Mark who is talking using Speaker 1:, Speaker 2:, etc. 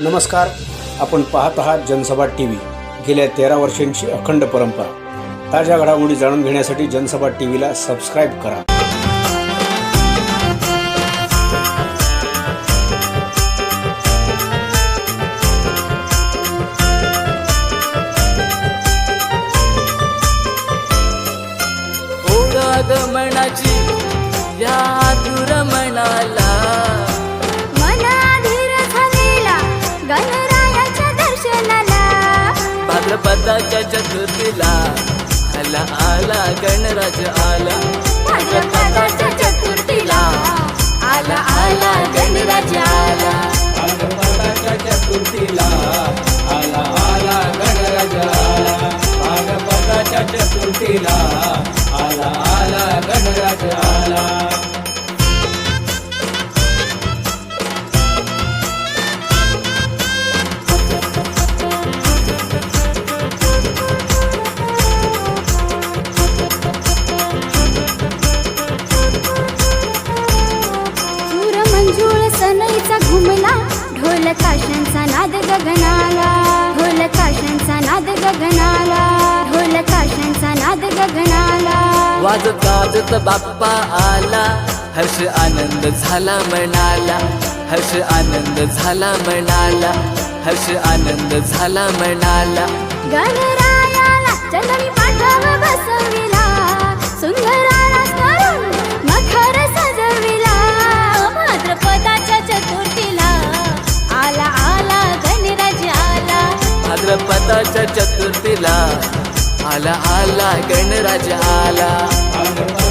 Speaker 1: नमस्कार. आपण पाहत आहात जनसभा टी व्ही गेल्या तेरा वर्षांची अखंड परंपरा. ताज्या घडामोडी जाणून घेण्यासाठी जनसभा टी व्हीला सबस्क्राईब करा.
Speaker 2: मनाची
Speaker 3: भाद्रपदाच्या चतुर्थीला आला आला गणराज आला.
Speaker 2: भाद्रपदाच्या चतुर्थीला आला आला गणराज आला.
Speaker 3: भाद्रपदाच्या चतुर्थीला आला आला गणराज आला. भाद्रपदाच्या चतुर्थीला आला आला गणराज आला. वाजत गाजत बाप्पा आला. हर्ष आनंद झाला म्हणाला. हर्ष आनंद झाला म्हणाला. हर्ष आनंद झाला म्हणाला.
Speaker 2: गणरायाला चंदनी पाठाव बसविला. सुंदराला करून मखर सजविला. भाद्रपदाच्या चतुर्थीला आला आला गणराज आला.
Speaker 3: भाद्रपदाच्या चतुर्थीला आला आला गणराज आला.